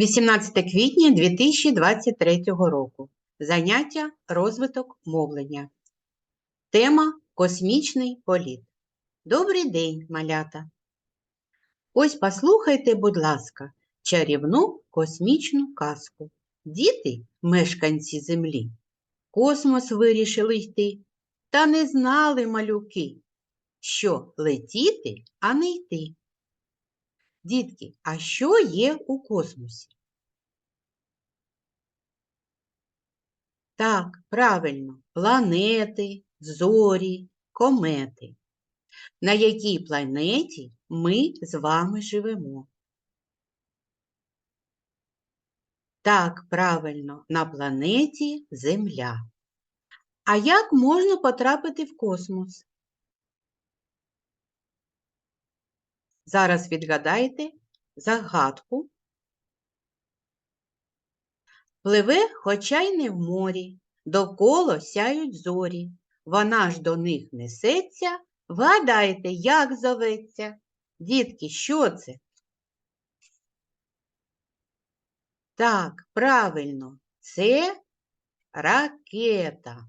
18 квітня 2023 року. Заняття розвиток мовлення. Тема Космічний політ. Добрий день, малята! Ось послухайте, будь ласка, чарівну космічну казку. Діти, мешканці Землі, космос вирішили йти, та не знали малюки, що летіти, а не йти. Дітки, а що є у космосі? Так, правильно, планети, зорі, комети. На якій планеті ми з вами живемо? Так, правильно, на планеті Земля. А як можна потрапити в космос? Зараз відгадайте загадку. Пливе, хоча й не в морі, довкола сяють зорі. Вона ж до них несеться. Вгадайте, як зоветься. Дітки, що це? Так, правильно, це ракета.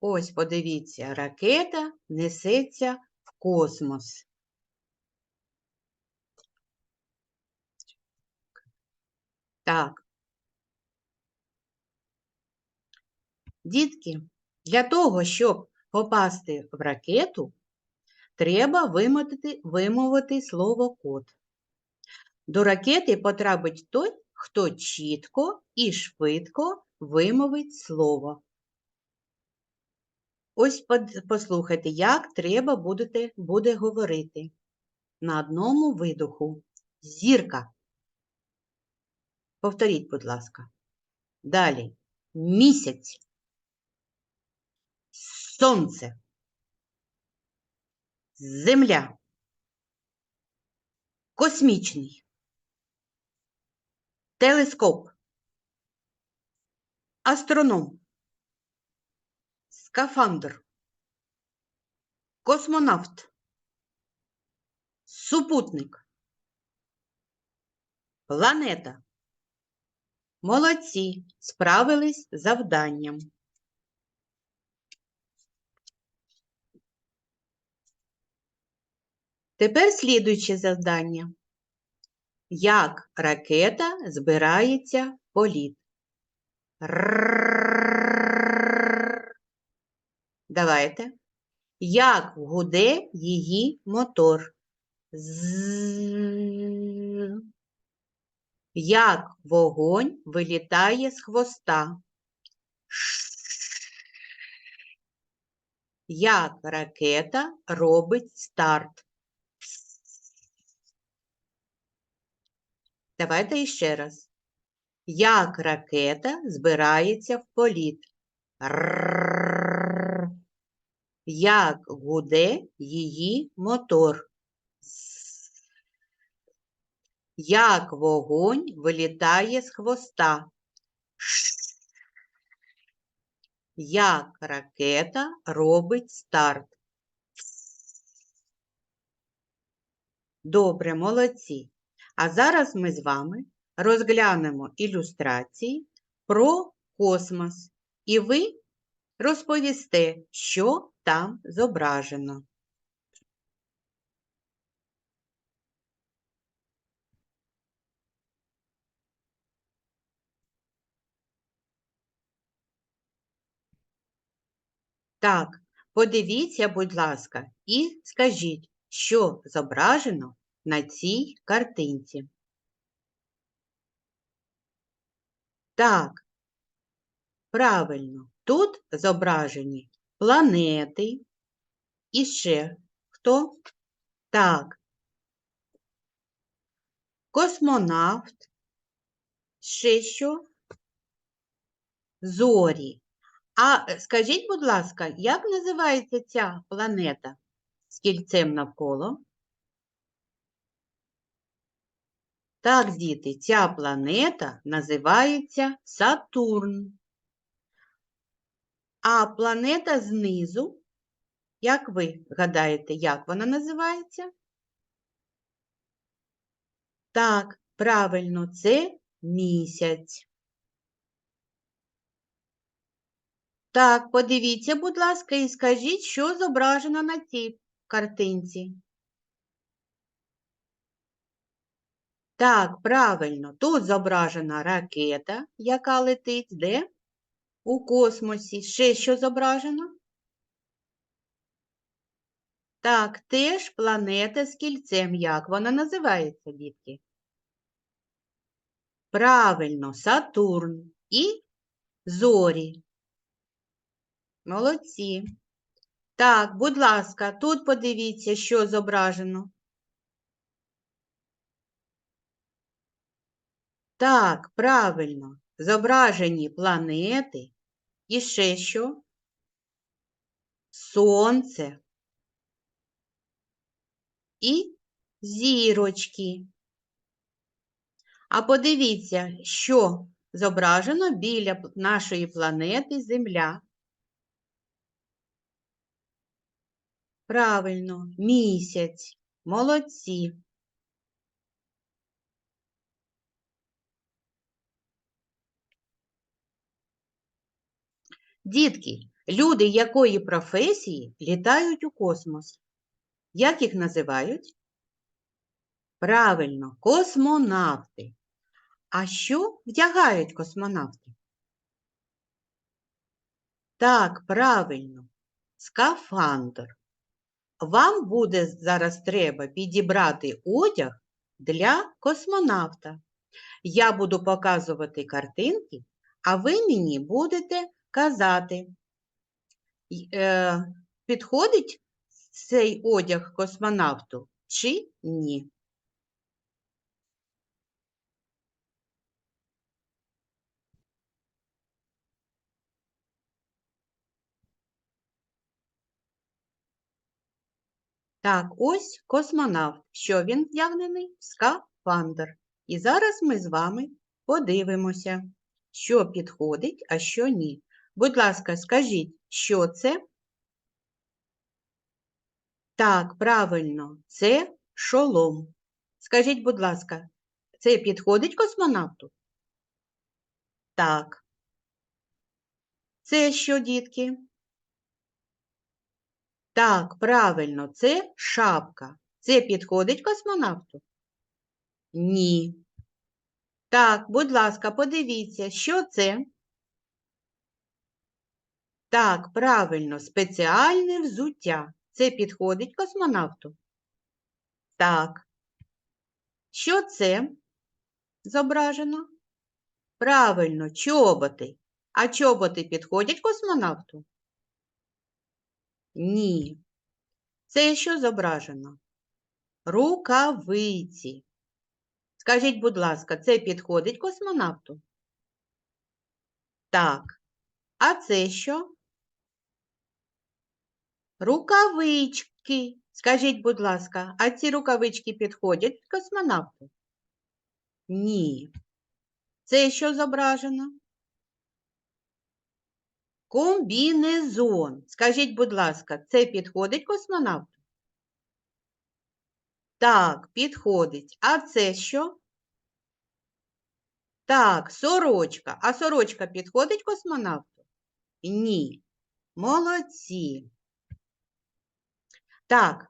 Ось подивіться, ракета несеться в космос. Так. Дітки, для того, щоб попасти в ракету, треба вимовити, вимовити слово код. До ракети потрапить той, хто чітко і швидко вимовить слово. Ось послухайте, як треба будете, буде говорити. На одному видоху. Зірка. Повторіть, будь ласка. Далі. Місяць. Сонце. Земля. Космічний. Телескоп. Астроном. Скафандр. Космонавт. Супутник. Планета. Молодці. Справились з завданням. Тепер слідуюче завдання. Як ракета збирається в політ? Давайте. Як гуде її мотор? З. Як вогонь вилітає з хвоста? Як ракета робить старт? Давайте іще раз. Як ракета збирається в політ? Як гуде її мотор? Як вогонь вилітає з хвоста? Як ракета робить старт? Добре, молодці. А зараз ми з вами розглянемо ілюстрації про космос. І ви розповісте, що там зображено. Так, подивіться, будь ласка, і скажіть, що зображено на цій картинці. Так, правильно, тут зображені планети і ще хто? Так, космонавт, ще що? Зорі. А скажіть, будь ласка, як називається ця планета з кільцем навколо? Так, діти, ця планета називається Сатурн. А планета знизу, як ви гадаєте, як вона називається? Так, правильно, це місяць. Так, подивіться, будь ласка, і скажіть, що зображено на цій картинці. Так, правильно, тут зображена ракета, яка летить де? У космосі. Ще що зображено? Так, теж планета з кільцем. Як вона називається, дітки? Правильно, Сатурн і зорі. Молодці. Так, будь ласка, тут подивіться, що зображено. Так, правильно, зображені планети і ще що? Сонце і зірочки. А подивіться, що зображено біля нашої планети Земля. Правильно, місяць. Молодці. Дітки, люди якої професії літають у космос? Як їх називають? Правильно, космонавти. А що вдягають космонавти? Так, правильно, скафандр. Вам буде зараз треба підібрати одяг для космонавта. Я буду показувати картинки, а ви мені будете казати, е, підходить цей одяг космонавту чи ні. Так, ось космонавт. Що він вдягнений? Скафандр. І зараз ми з вами подивимося, що підходить, а що ні. Будь ласка, скажіть, що це? Так, правильно, це шолом. Скажіть, будь ласка, це підходить космонавту? Так. Це що, дітки? Так, правильно, це шапка. Це підходить космонавту? Ні. Так, будь ласка, подивіться, що це? Так, правильно, спеціальне взуття. Це підходить космонавту? Так. Що це зображено? Правильно, чоботи. А чоботи підходять космонавту? Ні. Це що зображено? Рукавиці. Скажіть, будь ласка, це підходить космонавту? Так. А це що? Рукавички. Скажіть, будь ласка, а ці рукавички підходять космонавту? Ні. Це що зображено? Комбінезон. Скажіть, будь ласка, це підходить космонавту? Так, підходить. А це що? Так, сорочка. А сорочка підходить космонавту? Ні. Молодці. Так,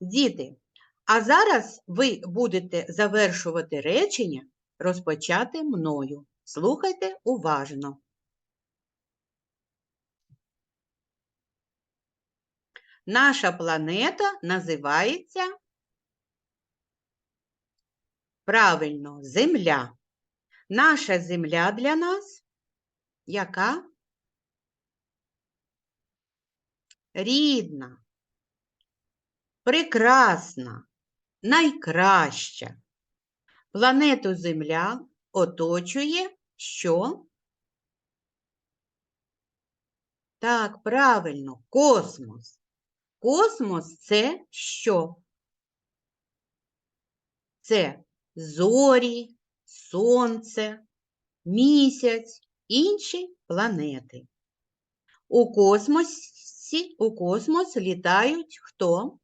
діти, а зараз ви будете завершувати речення, розпочати мною. Слухайте уважно. Наша планета називається правильно Земля. Наша Земля для нас яка? Рідна, прекрасна, найкраща. Планету Земля оточує що? Так, правильно, космос. Космос це що? Це зорі, сонце, місяць, інші планети. У космосі, у космос літають хто?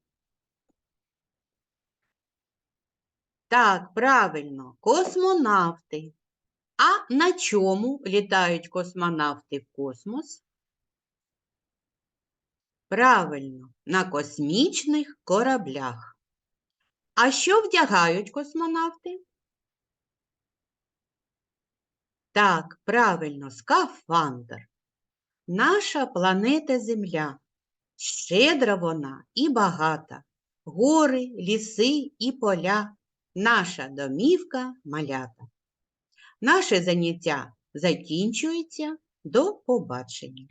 Так, правильно, космонавти. А на чому літають космонавти в космос? Правильно, на космічних кораблях. А що вдягають космонавти? Так, правильно, скафандр. Наша планета Земля. Щедра вона і багата. Гори, ліси і поля. Наша домівка малята. Наше заняття закінчується. До побачення.